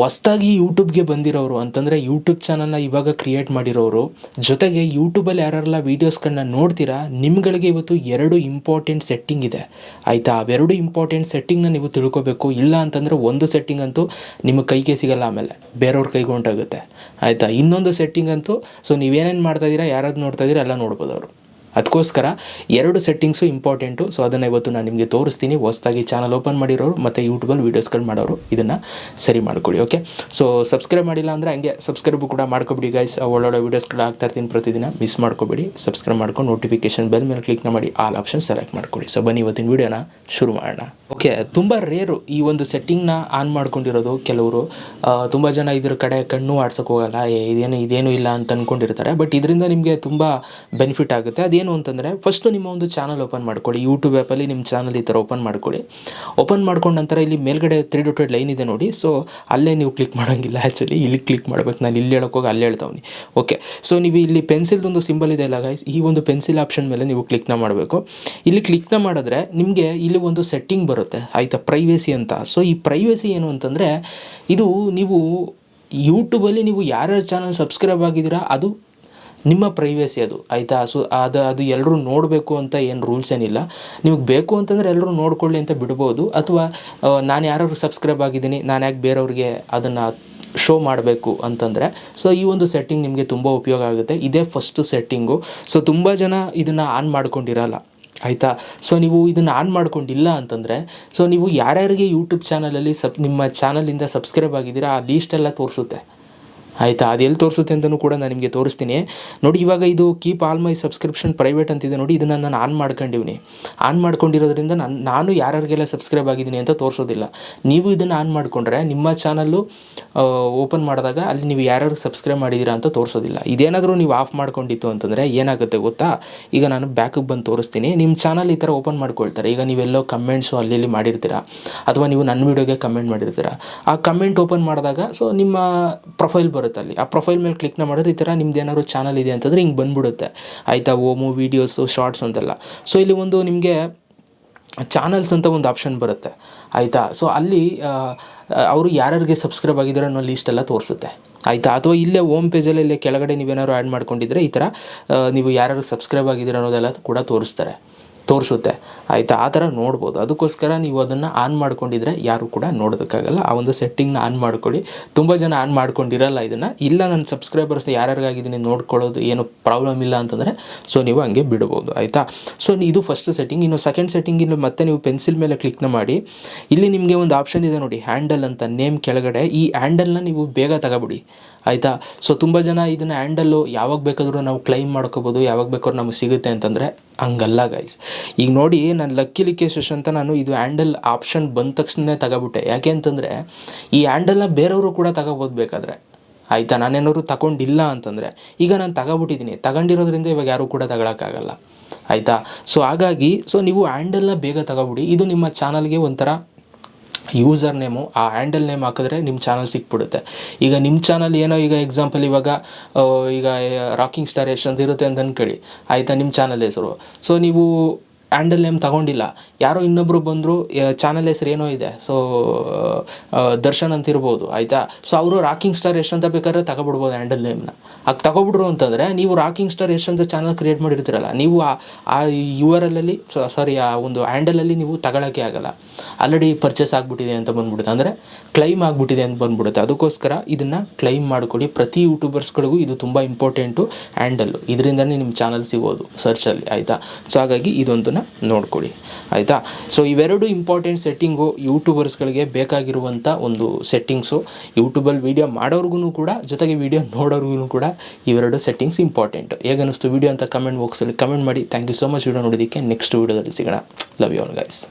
ಹೊಸ್ದಾಗಿ ಯೂಟ್ಯೂಬ್ಗೆ ಬಂದಿರೋರು ಅಂತಂದರೆ ಯೂಟ್ಯೂಬ್ ಚಾನಲ್ನ ಇವಾಗ ಕ್ರಿಯೇಟ್ ಮಾಡಿರೋರು. ಜೊತೆಗೆ ಯೂಟ್ಯೂಬಲ್ಲಿ ಯಾರೆಲ್ಲ ವೀಡಿಯೋಸ್ಗಳನ್ನ ನೋಡ್ತೀರಾ, ನಿಮ್ಗಳಿಗೆ ಇವತ್ತು ಎರಡು ಇಂಪಾರ್ಟೆಂಟ್ ಸೆಟ್ಟಿಂಗ್ ಇದೆ. ಆಯಿತಾ? ಅವೆರಡು ಇಂಪಾರ್ಟೆಂಟ್ ಸೆಟ್ಟಿಂಗ್ನ ನೀವು ತಿಳ್ಕೊಬೇಕು. ಇಲ್ಲ ಅಂತಂದರೆ ಒಂದು ಸೆಟ್ಟಿಂಗ್ ಅಂತೂ ನಿಮ್ಮ ಕೈಗೆ ಸಿಗಲ್ಲ ಆಮೇಲೆ. ಬೇರೆಯವ್ರ ಕೈಗೆ ಹೊಂಟಾಗುತ್ತೆ ಆಯಿತಾ? ಇನ್ನೊಂದು ಸೆಟ್ಟಿಂಗ್ ಅಂತೂ ಸೊ ನೀವೇನೇನು ಮಾಡ್ತಾ ಇದ್ದೀರಾ ಯಾರಾದ್ರು ನೋಡ್ತಾ ಇದ್ದೀರಾ ಎಲ್ಲ ನೋಡ್ಬೋದು ಅವರು. ಅದಕ್ಕೋಸ್ಕರ ಎರಡು ಸೆಟ್ಟಿಂಗ್ಸು ಇಂಪಾರ್ಟೆಂಟು ಸೊ ಅದನ್ನು ಇವತ್ತು ನಾನು ನಿಮಗೆ ತೋರಿಸ್ತೀನಿ. ಹೊಸ್ದಾಗಿ ಚಾನಲ್ ಓಪನ್ ಮಾಡಿರೋರು ಮತ್ತು ಯೂಟ್ಯೂಬಲ್ಲಿ ವೀಡಿಯೋಸ್ಗಳು ಮಾಡೋರು ಇದನ್ನು ಸರಿ ಮಾಡ್ಕೊಳ್ಳಿ ಓಕೆ ಸೊ ಸಬ್ಸ್ಕ್ರೈಬ್ ಮಾಡಿಲ್ಲ ಅಂದರೆ ಹಂಗೆ ಸಬ್ಸ್ಕ್ರೈಬು ಕೂಡ ಮಾಡ್ಕೊಬಿಡಿ ಗೈಸ್ ಒಳ್ಳೊಳ್ಳೆ ವೀಡಿಯೋಸ್ಗಳು ಆಗ್ತಾ ಇರ್ತೀನಿ ಪ್ರತಿದಿನ. ಮಿಸ್ ಮಾಡ್ಕೊಬೇಡಿ. ಸಬ್ಸ್ಕ್ರೈಬ್ ಮಾಡ್ಕೊಂಡು ನೋಟಿಫಿಕೇಶನ್ ಬೆಲ್ ಮೇಲೆ ಕ್ಲಿಕ್ ಮಾಡಿ ಆಲ್ ಆಪ್ಷನ್ ಸೆಲೆಕ್ಟ್ ಮಾಡ್ಕೊಳ್ಳಿ. ಸೊ ಬನ್ನಿ ಇವತ್ತಿನ ವೀಡಿಯೋನ ಶುರು ಮಾಡೋಣ. ಓಕೆ ತುಂಬ ರೇರು ಈ ಒಂದು ಸೆಟ್ಟಿಂಗ್ನ ಆನ್ ಮಾಡ್ಕೊಂಡಿರೋದು ಕೆಲವರು. ತುಂಬ ಜನ ಇದ್ರ ಕಡೆ ಕಣ್ಣು ಆಡ್ಸೋಕ್ಕೆ ಹೋಗಲ್ಲ. ಇದೇನು ಇದೇನು ಇಲ್ಲ ಅಂತ ಅಂದ್ಕೊಂಡಿರ್ತಾರೆ ಬಟ್ ಇದರಿಂದ ನಿಮಗೆ ತುಂಬ ಬೆನಿಫಿಟ್ ಆಗುತ್ತೆ. ಅದೇನು ಅಂತಂದರೆ ಫಸ್ಟು ನಿಮ್ಮ ಒಂದು ಚಾನಲ್ ಓಪನ್ ಮಾಡ್ಕೊಳ್ಳಿ. ಯೂಟ್ಯೂಬ್ ಆ್ಯಪಲ್ಲಿ ನಿಮ್ಮ ಚಾನಲ್ ಈ ಥರ ಓಪನ್ ಮಾಡ್ಕೊಳ್ಳಿ. ಓಪನ್ ಮಾಡ್ಕೊಂಡ ನಂತರ ಇಲ್ಲಿ ಮೇಲ್ಗಡೆ ತ್ರೀ ಡೊಟೆಡ್ ಲೈನ್ ಇದೆ ನೋಡಿ. ಸೊ ಅಲ್ಲೇ ನೀವು ಕ್ಲಿಕ್ ಮಾಡೋಂಗಿಲ್ಲ ಆ್ಯಕ್ಚುಲಿ ಇಲ್ಲಿ ಕ್ಲಿಕ್ ಮಾಡ್ಬೇಕು. ನಾನು ಇಲ್ಲಿ ಹೇಳೋಕೆ ಹೋಗಿ ಅಲ್ಲಿ ಹೇಳ್ತಾವ್ನಿ ಓಕೆ ಸೊ ನೀವು ಇಲ್ಲಿ ಪೆನ್ಸಿಲ್ದೊಂದು ಸಿಂಬಲ್ ಇದೆ ಅಲ್ಲ ಗೈಸ್ ಈ ಒಂದು ಪೆನ್ಸಿಲ್ ಆಪ್ಷನ್ ಮೇಲೆ ನೀವು ಕ್ಲಿಕ್ನ ಮಾಡಬೇಕು. ಇಲ್ಲಿ ಕ್ಲಿಕ್ನ ಮಾಡಿದ್ರೆ ನಿಮಗೆ ಇಲ್ಲಿ ಒಂದು ಸೆಟ್ಟಿಂಗ್ ಬರುತ್ತೆ. ಆಯಿತಾ? ಪ್ರೈವೇಸಿ ಅಂತ. ಸೊ ಈ ಪ್ರೈವೇಸಿ ಏನು ಅಂತಂದರೆ, ಇದು ನೀವು ಯೂಟ್ಯೂಬಲ್ಲಿ ನೀವು ಯಾರ್ಯಾರ ಚಾನಲ್ ಸಬ್ಸ್ಕ್ರೈಬ್ ಆಗಿದ್ದೀರಾ, ಅದು ನಿಮ್ಮ ಪ್ರೈವೇಸಿ ಅದು, ಆಯಿತಾ? ಸೊ ಅದು ಅದು ಎಲ್ಲರೂ ನೋಡಬೇಕು ಅಂತ ಏನು ರೂಲ್ಸ್ ಏನಿಲ್ಲ. ನಿಮಗೆ ಬೇಕು ಅಂತಂದರೆ ಎಲ್ಲರೂ ನೋಡ್ಕೊಳ್ಳಿ ಅಂತ ಬಿಡ್ಬೋದು. ಅಥವಾ ನಾನು ಯಾರು ಸಬ್ಸ್ಕ್ರೈಬ್ ಆಗಿದ್ದೀನಿ, ನಾನು ಯಾಕೆ ಬೇರೆಯವ್ರಿಗೆ ಅದನ್ನು ಶೋ ಮಾಡಬೇಕು ಅಂತಂದರೆ ಸೊ ಈ ಒಂದು ಸೆಟ್ಟಿಂಗ್ ನಿಮಗೆ ತುಂಬ ಉಪಯೋಗ ಆಗುತ್ತೆ. ಇದೇ ಫಸ್ಟ್ ಸೆಟ್ಟಿಂಗು ಸೊ ತುಂಬ ಜನ ಇದನ್ನು ಆನ್ ಮಾಡ್ಕೊಂಡಿರಲ್ಲ, ಆಯಿತಾ? ಸೊ ನೀವು ಇದನ್ನು ಆನ್ ಮಾಡ್ಕೊಂಡಿಲ್ಲ ಅಂತಂದರೆ ಸೊ ನೀವು ಯಾರ್ಯಾರಿಗೆ ಯೂಟ್ಯೂಬ್ ಚಾನಲಲ್ಲಿ ಸಬ್, ನಿಮ್ಮ ಚಾನಲಿಂದ ಸಬ್ಸ್ಕ್ರೈಬ್ ಆಗಿದ್ದೀರಾ, ಆ ಲೀಸ್ಟೆಲ್ಲ ತೋರಿಸುತ್ತೆ. ಆಯಿತಾ? ಅದು ಎಲ್ಲಿ ತೋರಿಸುತ್ತೆ ಅಂತಲೂ ಕೂಡ ನಾನು ನಿಮಗೆ ತೋರಿಸ್ತೀನಿ. ನೋಡಿ, ಇವಾಗ ಇದು keep all my subscription private ಅಂತಿದೆ. ನೋಡಿ, ಇದನ್ನು ನಾನು ಆನ್ ಮಾಡ್ಕೊಂಡಿವ್ನಿ. ಆನ್ ಮಾಡ್ಕೊಂಡಿರೋದ್ರಿಂದ ನಾನು ನಾನು ಯಾರ್ಯಾರಿಗೆಲ್ಲ ಸಬ್ಸ್ಕ್ರೈಬ್ ಆಗಿದ್ದೀನಿ ಅಂತ ತೋರಿಸೋದಿಲ್ಲ. ನೀವು ಇದನ್ನು ಆನ್ ಮಾಡಿಕೊಂಡ್ರೆ ನಿಮ್ಮ ಚಾನಲ್ಲು ಓಪನ್ ಮಾಡಿದಾಗ ಅಲ್ಲಿ ನೀವು ಯಾರ್ಯಾರು ಸಬ್ಸ್ಕ್ರೈಬ್ ಮಾಡಿದ್ದೀರಾ ಅಂತ ತೋರಿಸೋದಿಲ್ಲ. ಇದೇನಾದರೂ ನೀವು ಆಫ್ ಮಾಡ್ಕೊಂಡಿತ್ತು ಅಂತಂದರೆ ಏನಾಗುತ್ತೆ ಗೊತ್ತಾ? ಈಗ ನಾನು ಬ್ಯಾಕಿಗೆ ಬಂದು ತೋರಿಸ್ತೀನಿ. ನಿಮ್ಮ ಚಾನಲ್ ಈ ಥರ ಓಪನ್ ಮಾಡ್ಕೊಳ್ತಾರೆ. ಈಗ ನೀವೆಲ್ಲೋ ಕಮೆಂಟ್ಸು ಅಲ್ಲಿ ಇಲ್ಲಿ ಮಾಡಿರ್ತೀರಾ? ಅಥವಾ ನೀವು ನನ್ನ ವೀಡಿಯೋಗೆ ಕಮೆಂಟ್ ಮಾಡಿರ್ತೀರಾ? ಆ ಕಮೆಂಟ್ ಓಪನ್ ಮಾಡಿದಾಗ ಸೊ ನಿಮ್ಮ ಪ್ರೊಫೈಲ್ ಬರುತ್ತೆ. ಅಲ್ಲಿ. ಆ ಪ್ರೊಫೈಲ್ ಮೇಲೆ ಕ್ಲಿಕ್ನ ಮಾಡಿದ್ರೆ ಈ ಥರ ನಿಮ್ದು ಏನಾದ್ರು ಚಾನಲ್ ಇದೆ ಅಂತಂದರೆ ಹಿಂಗೆ ಬಂದ್ಬಿಡುತ್ತೆ. ಆಯಿತಾ, ಓಮು ವೀಡಿಯೋಸು ಶಾರ್ಟ್ಸ್ ಅಂತೆಲ್ಲ. ಸೊ ಇಲ್ಲಿ ಒಂದು ನಿಮಗೆ ಚಾನಲ್ಸ್ ಅಂತ ಒಂದು ಆಪ್ಷನ್ ಬರುತ್ತೆ. ಆಯಿತಾ? ಸೊ ಅಲ್ಲಿ ಅವರು ಯಾರ್ಯಾರಿಗೆ ಸಬ್ಸ್ಕ್ರೈಬ್ ಆಗಿದ್ದಾರೆ ಅನ್ನೋ ಲೀಸ್ಟೆಲ್ಲ ತೋರಿಸುತ್ತೆ. ಆಯಿತಾ? ಅಥವಾ ಇಲ್ಲೇ ಓಮ್ ಪೇಜಲ್ಲಿ ಇಲ್ಲೇ ಕೆಳಗಡೆ ನೀವೇನಾದ್ರು ಆ್ಯಡ್ ಮಾಡ್ಕೊಂಡಿದ್ರೆ ಈ ಥರ ನೀವು ಯಾರ್ಯಾರು ಸಬ್ಸ್ಕ್ರೈಬ್ ಆಗಿದ್ದೀರ ಅನ್ನೋದೆಲ್ಲ ಕೂಡ ತೋರಿಸ್ತಾರೆ. ತೋರಿಸುತ್ತೆ. ಆಯಿತಾ? ಆ ಥರ ನೋಡ್ಬೋದು. ಅದಕ್ಕೋಸ್ಕರ ನೀವು ಅದನ್ನು ಆನ್ ಮಾಡ್ಕೊಂಡಿದ್ರೆ ಯಾರು ಕೂಡ ನೋಡೋದಕ್ಕಾಗಲ್ಲ. ಆ ಒಂದು ಸೆಟ್ಟಿಂಗ್ನ ಆನ್ ಮಾಡ್ಕೊಳ್ಳಿ. ತುಂಬ ಜನ ಆನ್ ಮಾಡ್ಕೊಂಡಿರಲ್ಲ ಇದನ್ನು. ಇಲ್ಲ ನನ್ನ ಸಬ್ಸ್ಕ್ರೈಬರ್ಸ್ ಯಾರ್ಯಾರಿಗಾಗಿದ್ದೀನಿ ನೋಡ್ಕೊಳ್ಳೋದು ಏನು ಪ್ರಾಬ್ಲಮ್ ಇಲ್ಲ ಅಂತಂದರೆ ಸೊ ನೀವು ಹಂಗೆ ಬಿಡ್ಬೋದು. ಆಯಿತಾ? ಸೊ ಇದು ಫಸ್ಟ್ ಸೆಟ್ಟಿಂಗ್ ಇನ್ನು ಸೆಕೆಂಡ್ ಸೆಟ್ಟಿಂಗ್ ಇನ್ನು ಮತ್ತೆ ನೀವು ಪೆನ್ಸಿಲ್ ಮೇಲೆ ಕ್ಲಿಕ್ನ ಮಾಡಿ. ಇಲ್ಲಿ ನಿಮಗೆ ಒಂದು ಆಪ್ಷನ್ ಇದೆ ನೋಡಿ ಹ್ಯಾಂಡಲ್ ಅಂತ ನೇಮ್ ಕೆಳಗಡೆ. ಈ ಹ್ಯಾಂಡಲ್ನ ನೀವು ಬೇಗ ತಗೊಬಿಡಿ. ಆಯಿತಾ? ಸೊ ತುಂಬ ಜನ ಇದನ್ನು ಹ್ಯಾಂಡಲ್ಲು ಯಾವಾಗ ಬೇಕಾದರೂ ನಾವು ಕ್ಲೈಮ್ ಮಾಡ್ಕೋಬೋದು. ಯಾವಾಗ ಬೇಕಾದ್ರೂ ನಮಗೆ ಸಿಗುತ್ತೆ ಅಂತಂದರೆ, ಹಂಗಲ್ಲ ಗೈಸ್ ಈಗ ನೋಡಿ ನಾನು ಲಕ್ಕಿ ಲಿಕೇಶಸ್ ಅಂತ ನಾನು ಇದು ಹ್ಯಾಂಡಲ್ ಆಪ್ಷನ್ ಬಂದ ತಕ್ಷಣ ತಗೋಬಿಟ್ಟೆ. ಯಾಕೆ ಅಂತಂದರೆ, ಈ ಹ್ಯಾಂಡಲ್ನ ಬೇರೆಯವರು ಕೂಡ ತಗೋಬೋದು ಬೇಕಾದರೆ. ಆಯಿತಾ? ನಾನೇನಾದ್ರು ತಗೊಂಡಿಲ್ಲ ಅಂತಂದರೆ, ಈಗ ನಾನು ತಗೊಬಿಟ್ಟಿದ್ದೀನಿ ತಗೊಂಡಿರೋದ್ರಿಂದ ಇವಾಗ ಯಾರೂ ಕೂಡ ತಗೊಳಕ್ಕಾಗಲ್ಲ. ಆಯಿತಾ? ಸೊ ಹಾಗಾಗಿ ಸೊ ನೀವು ಹ್ಯಾಂಡಲ್ನ ಬೇಗ ತಗೋಬಿಡಿ. ಇದು ನಿಮ್ಮ ಚಾನಲ್ಗೆ ಒಂಥರ ಯೂಸರ್ ನೇಮು ಆ ಹ್ಯಾಂಡಲ್ ನೇಮ್ ಹಾಕಿದ್ರೆ ನಿಮ್ಮ ಚಾನಲ್ ಸಿಕ್ಬಿಡುತ್ತೆ. ಈಗ ನಿಮ್ಮ ಚಾನಲ್ ಏನೋ ಈಗ ಎಕ್ಸಾಂಪಲ್ ಇವಾಗ ಈಗ ರಾಕಿಂಗ್ ಸ್ಟಾರ್ ಎಷ್ಟು ಅಂತ ಇರುತ್ತೆ ಅಂತ ಅಂದ್ಕೊಳ್ಳಿ ಆಯಿತಾ? ನಿಮ್ಮ ಚಾನಲ್ ಹೆಸರು. ಸೊ ನೀವು ಹ್ಯಾಂಡಲ್ ನೇಮ್ ತಗೊಂಡಿಲ್ಲ. ಯಾರೋ ಇನ್ನೊಬ್ಬರು ಬಂದರು ಚಾನಲ್ ಹೆಸರು ಏನೋ ಇದೆ. ಸೊ ದರ್ಶನ್ ಅಂತ ಇರ್ಬೋದು ಆಯಿತಾ? ಸೊ ಅವರು ರಾಕಿಂಗ್ ಸ್ಟಾರ್ ಎಷ್ಟು ಅಂತ ಬೇಕಾದ್ರೆ ತಗೊಬಿಡ್ಬೋದು ಹ್ಯಾಂಡಲ್ ನೇಮ್ನ ಆಗ ತಗೊಬಿಟ್ರು ಅಂತಂದರೆ, ನೀವು ರಾಕಿಂಗ್ ಸ್ಟಾರ್ ಎಷ್ಟು ಅಂತ ಚಾನಲ್ ಕ್ರಿಯೇಟ್ ಮಾಡಿರ್ತೀರಲ್ಲ, ನೀವು ಆ ಯು ಆರ್ ಎಲ್ಲಲ್ಲಿ ಸಾರಿ ಆ ಒಂದು ಹ್ಯಾಂಡಲಲ್ಲಿ ನೀವು ತಗೊಳಕ್ಕೆ ಆಗಲ್ಲ. ಆಲ್ರೆಡಿ ಪರ್ಚೇಸ್ ಆಗಿಬಿಟ್ಟಿದೆ ಅಂತ ಬಂದ್ಬಿಡುತ್ತೆ. ಅಂದರೆ ಕ್ಲೈಮ್ ಆಗಿಬಿಟ್ಟಿದೆ ಅಂತ ಬಂದ್ಬಿಡುತ್ತೆ. ಅದಕ್ಕೋಸ್ಕರ ಇದನ್ನು ಕ್ಲೈಮ್ ಮಾಡ್ಕೊಳ್ಳಿ. ಪ್ರತಿ ಯೂಟ್ಯೂಬರ್ಸ್ಗಳಿಗೂ ಇದು ತುಂಬ ಇಂಪಾರ್ಟೆಂಟು ಹ್ಯಾಂಡಲ್ಲು. ಇದರಿಂದನೇ ನಿಮ್ಮ ಚಾನಲ್ ಸಿಗೋದು ಸರ್ಚಲ್ಲಿ ಆಯಿತಾ? ಸೊ ಹಾಗಾಗಿ ಇದೊಂದನ್ನು ನೋಡ್ಕೊಳ್ಳಿ. ಆಯಿತಾ? ಸೊ ಇವೆರಡು ಇಂಪಾರ್ಟೆಂಟ್ ಸೆಟ್ಟಿಂಗು ಯೂಟ್ಯೂಬರ್ಸ್ಗಳಿಗೆ ಬೇಕಾಗಿರುವಂಥ ಒಂದು ಸೆಟ್ಟಿಂಗ್ಸು ಯೂಟ್ಯೂಬಲ್ಲಿ ವೀಡಿಯೋ ಮಾಡೋರ್ಗು ಕೂಡ, ಜೊತೆಗೆ ವೀಡಿಯೋ ನೋಡೋರ್ಗು ಕೂಡ ಇವೆರಡು ಸೆಟ್ಟಿಂಗ್ಸ್ ಇಂಪಾರ್ಟೆಂಟ್ ಹೇಗನ್ನಿಸ್ತು ವೀಡಿಯೋ ಅಂತ ಕಮೆಂಟ್ ಬಾಕ್ಸಲ್ಲಿ ಕಮೆಂಟ್ ಮಾಡಿ. Thank you so much video ನೋಡೋದಕ್ಕೆ ನೆಕ್ಸ್ಟ್ ವೀಡಿಯೋದಲ್ಲಿ ಸಿಗೋಣ. Love you all guys